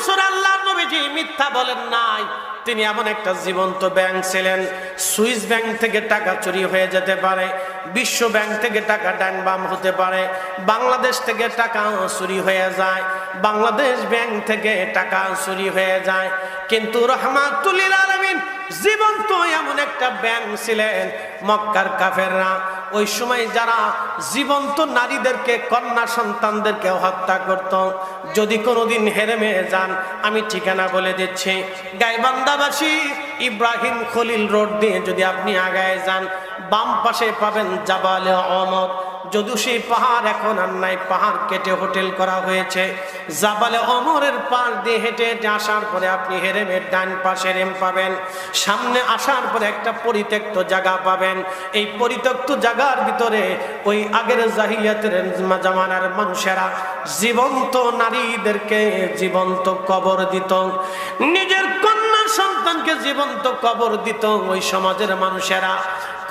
বছর আল্লাহ নবীজি মিথ্যা বলেন নাই। তিনি এমন একটা জীবন্ত ব্যাংক ছিলেন। সুইস ব্যাংক থেকে টাকা চুরি হয়ে যেতে পারে, বিশ্ব ব্যাংক থেকে টাকা ডান বাম হতে পারে, বাংলাদেশ থেকে টাকা চুরি হয়ে যায়, বাংলাদেশ ব্যাংক থেকে টাকা চুরি হয়ে যায়। কিন্তু রহমাতুল্লিল আলমিন জীবন্ত এমন একটা ব্যাংক ছিলেন, মক্কার কাফেররা। ওই সময় যারা জীবন্ত নারীদেরকে, কন্যা সন্তানদেরকেও হত্যা করত, যদি কোনোদিন মেয়ে যান, আমি ঠিকানা বলে দিচ্ছি। গাইবান্দাবাসী ইব্রাহিম খলিল রোড দিয়ে যদি আপনি আগায় যান, বাম পাশে পাবেন জাবালে অমদ যদিও সেই পাহাড় এখন আর নাই, পাহাড় কেটে হোটেল করা হয়েছে। জাবালে অমরের পার দিয়ে হেঁটে হেঁটে আসার পরে আপনি হেরেমের ডান পাশে রেম পাবেন। সামনে আসার পরে একটা পরিত্যক্ত জায়গা পাবেন। এই পরিত্যক্ত জায়গার ভিতরে ওই আগের জাহিলিয়াতের জামানার মানুষেরা জীবন্ত নারীদেরকে জীবন্ত কবর দিত। নিজের কন্যা সন্তানকে জীবন্ত কবর দিত ওই সমাজের মানুষেরা।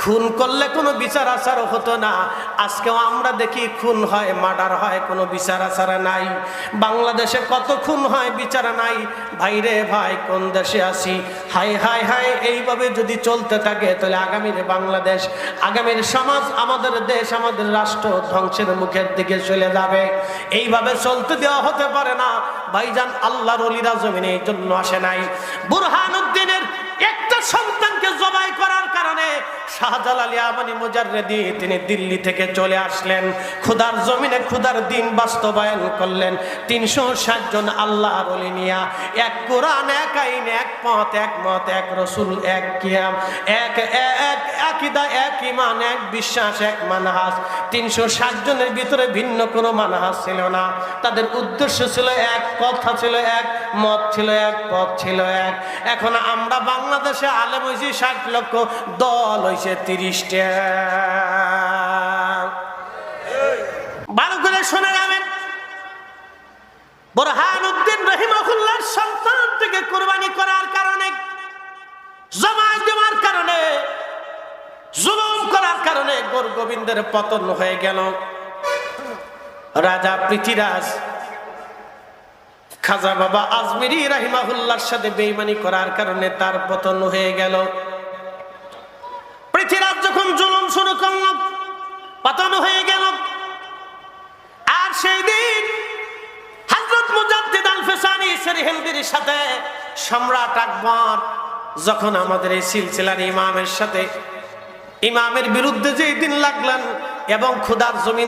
খুন করলে কোনো বিচার আচারও হতো না। আজকেও আমরা দেখি খুন হয়, মার্ডার হয়, কোনো বিচার আচার নাই। বাংলাদেশে কত খুন হয়, বিচার নাই। ভাইরে ভাই, কোন দেশে আসি হাই হাই হাই এইভাবে যদি চলতে থাকে, তাহলে আগামীর বাংলাদেশ, আগামীর সমাজ, আমাদের দেশ, আমাদের রাষ্ট্র ধ্বংসের মুখের দিকে চলে যাবে। এইভাবে চলতে দেওয়া হতে পারে না। ভাইজান, আল্লাহর অলিরা জমিনে এই জন্য আসে নাই। বুরহান শাহজালাল ইয়ামানি মুজাররেদি, তিনি দিল্লি থেকে চলে আসলেন। খুদার জমিনে খুদার দিন বাস্তবায়ন করলেন। তিনশো ষাট জন আল্লাহর অলি নিয়া, এক কোরআন, এক আইন, এক পথ, এক মত, এক রসুল, এক কিয়াম, এক এক আকিদা, এক ইমান এক বিশ্বাস, এক মানহাস তিনশো ষাট জনের ভিতরে ভিন্ন কোনো মানহাস ছিল না। তাদের উদ্দেশ্য ছিল এক, কথা ছিল এক, মত ছিল এক, পথ ছিল এক। এখন আমরা বাংলাদেশে আলেম হয়েছি ষাট লক্ষ দল হয়েছে। তিরিশটা। ভালো করে শোনা যাবেন। বোরহান উদ্দিন রহিমহুল্লার সন্তান থেকে কোরবানি করার কারণে জমা দেওয়ার কারণে, জুলুম করার কারণে গোর গোবিন্দের পতন হয়ে গেল। রাজা পৃথিরাজ, খাজা বাবা আজমিরি রাহিমাহুল্লার সাথে বেইমানি করার কারণে তার পতন হয়ে গেল। জুলুম শুরু করল, পতন হয়ে গেল। আর সেই দিন হজরত মুজাদ্দিদ আল সাথে সম্রাট আকবর যখন আমাদের এই সিলসিলার ইমামের সাথে, ইমামের বিরুদ্ধে যেই দিন লাগলেন এবং খুদার জমিন